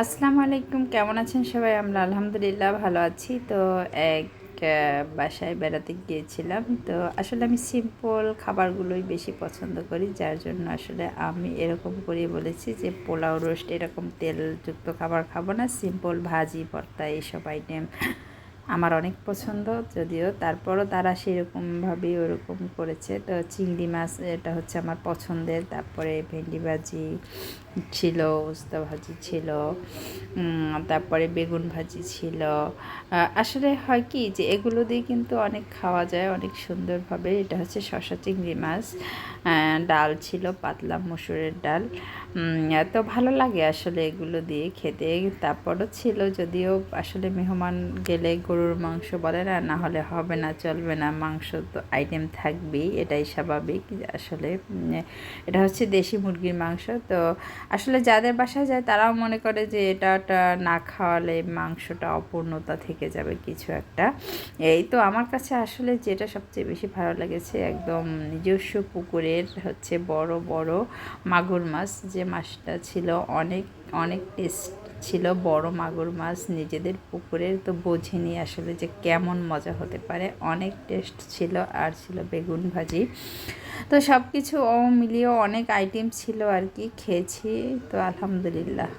আসসালামু আলাইকুম, কেমন আছেন সবাই? আমরা আলহামদুলিল্লাহ ভালো আছি। তো এক বাসায় বেড়াতে গিয়েছিলাম। তো আসলে আমি সিম্পল খাবারগুলোই বেশি পছন্দ করি, যার জন্য আসলে আমি এরকম করে বলেছি যে পোলাও রোস্ট এরকম তেলযুক্ত খাবার খাব না। সিম্পল ভাজি, ভর্তা, এইসব আইটেম আমার অনেক পছন্দ, যদিও তারপরও তারা সেরকমভাবেই ওরকম করেছে। তো চিংড়ি মাছ, এটা হচ্ছে আমার পছন্দের। তারপরে ভেন্ডি ভাজি ছিল, উস্তা ভাজি ছিল তারপরে বেগুন ভাজি ছিল। আসলে হয় কি যে এগুলো দিয়ে কিন্তু অনেক খাওয়া যায়, অনেক সুন্দরভাবে। এটা হচ্ছে শশা চিংড়ি মাছ। ডাল ছিল, পাতলা মসুরের ডাল। তো ভালো লাগে আসলে এগুলো দিয়ে খেতে। তারপরও ছিল যদিও আসলে মেহমান গেলে গরুর মাংস বলে না না হলে হবে না, চলবে না, মাংস তো আইটেম থাকবেই, এটাই স্বাভাবিক। আসলে এটা হচ্ছে দেশি মুরগির মাংস। তো আসলে যাদের বাসায় যায় তারাও মনে করে যে এটা না খাওয়ালে মাংসটা অপূর্ণতা থেকে যাবে কিছু একটা। এই তো আমার কাছে আসলে যেটা সবচেয়ে বেশি ভালো লেগেছে, একদম নিজস্ব পুকুরের হচ্ছে বড় বড় মাগুর মাছ। যে মাছটা ছিল অনেক অনেক টেস্ট ছিল বড় মাগুর মাছ। নিজেদের পুকুরের তো বোঝেনি আসলে যে কেমন মজা হতে পারে। অনেক টেস্ট ছিল আর ছিল বেগুন ভাজি। তো সব কিছু ও মিলিয়েও অনেক আইটেম ছিল আর কি। খেয়েছি। তো আলহামদুলিল্লাহ।